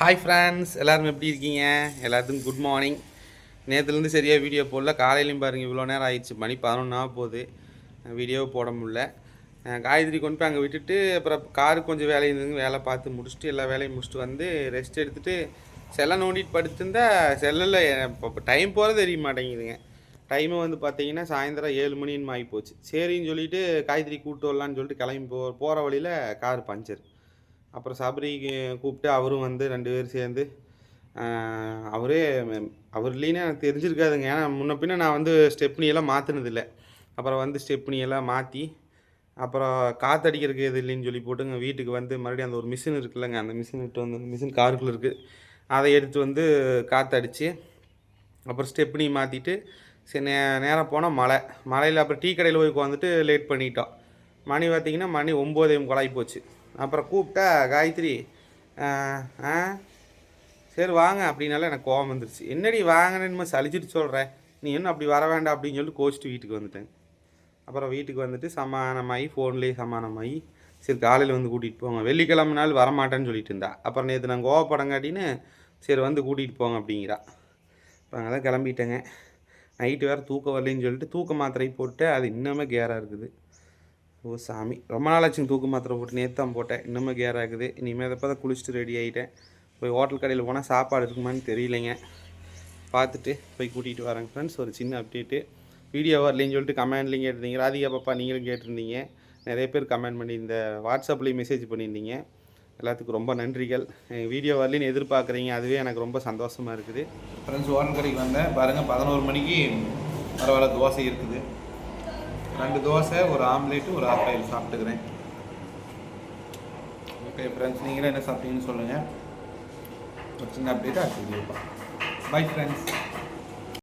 Hi friends எல்லாரும் எப்படி இருக்கீங்க? எல்லாத்துக்கும் குட் மார்னிங் நேற்றுலேருந்து சரியாக வீடியோ போடல. காலையிலையும் பாருங்கள் இவ்வளோ நேரம் ஆயிடுச்சு. மணி பதினொன்றா போகுது. வீடியோ போட முடியல. காயத்ரி கொண்டு போய் அங்கே விட்டுட்டு அப்புறம் காருக்கு கொஞ்சம் வேலை இருந்தது வேலை பார்த்து முடிச்சுட்டு எல்லா வேலையும் முடிச்சுட்டு வந்து ரெஸ்ட் எடுத்துட்டு செல்லை நோண்டிட்டு படுத்திருந்தா செல்லில் இப்போ டைம் போகிறது தெரிய மாட்டேங்குதுங்க. டைமு வந்து பார்த்தீங்கன்னா சாயந்தரம் ஏழு மணின்னு ஆகி போச்சு. சரின்னு சொல்லிட்டு காயத்ரி கூப்பிட்டு வரலான்னு சொல்லிட்டு கிளம்பி போ போகிற வழியில் கார் பஞ்சர். அப்புறம் சபரிக்கு கூப்பிட்டு அவரும் வந்து ரெண்டு பேரும் சேர்ந்து அவரே அவர் இல்லைன்னா எனக்கு தெரிஞ்சிருக்காதுங்க. ஏன்னா முன்ன பின்ன நான் வந்து ஸ்டெப்னியெல்லாம் மாற்றினதில்லை அப்புறம் வந்து ஸ்டெப்னியெல்லாம் மாற்றி அப்புறம் காற்றடிக்கிறதுக்கு எது இல்லைன்னு சொல்லி போட்டுங்க வீட்டுக்கு வந்து மறுபடியும் அந்த ஒரு மிஷின் இருக்குல்லங்க. அந்த மிஷின் விட்டு வந்து மிஷின் காருக்குள்ளே இருக்குது அதை எடுத்து வந்து காற்றடிச்சு அப்புறம் ஸ்டெப்னி மாற்றிட்டு சரி நே நேரம் போனால் மழை. மழையில் அப்புறம் டீ கடையில் போய் உட்காந்துட்டு லேட் பண்ணிட்டோம். மணி பார்த்தீங்கன்னா மணி ஒம்போதே முக்காலாகி போச்சு. அப்புறம் கூப்பிட்டா காயத்ரி ஆ சரி வாங்க அப்படின்னால எனக்கு கோவம் வந்துருச்சு. என்னடி வாங்கினேன்னு சளிச்சிட்டு சொல்கிறேன் நீ இன்னும் அப்படி வர வேண்டாம் அப்படின்னு சொல்லிட்டு கோச்சிட்டு வீட்டுக்கு வந்துட்டேன். அப்புறம் வீட்டுக்கு வந்துட்டு சமானமாகி ஃபோன்லேயே சமானமாகி சரி காலையில் வந்து கூட்டிகிட்டு போங்க. வெள்ளிக்கிழமை நாள் வரமாட்டேன்னு சொல்லிட்டு இருந்தா. அப்புறம் நேற்று நான் கோவப்படங்காட்டின்னு சரி வந்து கூட்டிகிட்டு போங்க அப்படிங்கிறா. இப்போ அங்கே தான் கிளம்பிட்டேங்க. நைட்டு வேறு தூக்கம் வரலைன்னு சொல்லிட்டு தூக்க மாத்திரை போட்டு அது இன்னுமே கேராக இருக்குது. ஓ சாமி. ரொம்ப நாளாச்சுங்க தூக்கு மாத்திரை போட்டு நேற்று தான் போட்டேன். இன்னமும் கேராக இருக்குது இனிமேல் அதை தான் குளிச்சுட்டு ரெடி ஆகிட்டேன் போய் ஹோட்டல் கடையில் போனால் சாப்பாடு இருக்குமான்னு தெரியலைங்க. பார்த்துட்டு போய் கூட்டிகிட்டு வரேங்க ஃப்ரெண்ட்ஸ் ஒரு சின்ன அப்டேட்டு வீடியோ வரலன்னு சொல்லிட்டு கமெண்ட்லையும் கேட்டிருந்தீங்க. ராதிகா பாப்பா நீங்களும் கேட்டிருந்தீங்க. நிறைய பேர் கமெண்ட் பண்ணி இந்த வாட்ஸ்அப்லேயும் மெசேஜ் பண்ணியிருந்தீங்க. எல்லாத்துக்கும் ரொம்ப நன்றிகள். வீடியோ வரலன்னு எதிர்பார்க்குறீங்க. அதுவே எனக்கு ரொம்ப சந்தோஷமாக இருக்குது. ஃப்ரெண்ட்ஸ் ஓரன் கடைக்கு வந்தேன். பாருங்கள் பதினோரு மணிக்கு பரவாயில்ல தோசை இருக்குது. ரெண்டு தோசை ஒரு ஆம்லேட்டு ஒரு ஆஃப் சாப்பிட்டுக்கிறேன். ஓகே ஃப்ரெண்ட்ஸ் நீங்களும் என்ன சாப்பிட்டீங்கன்னு சொல்லுங்கள் ஒரு சின்ன அப்டேட் அடுத்து பை ஃப்ரெண்ட்ஸ்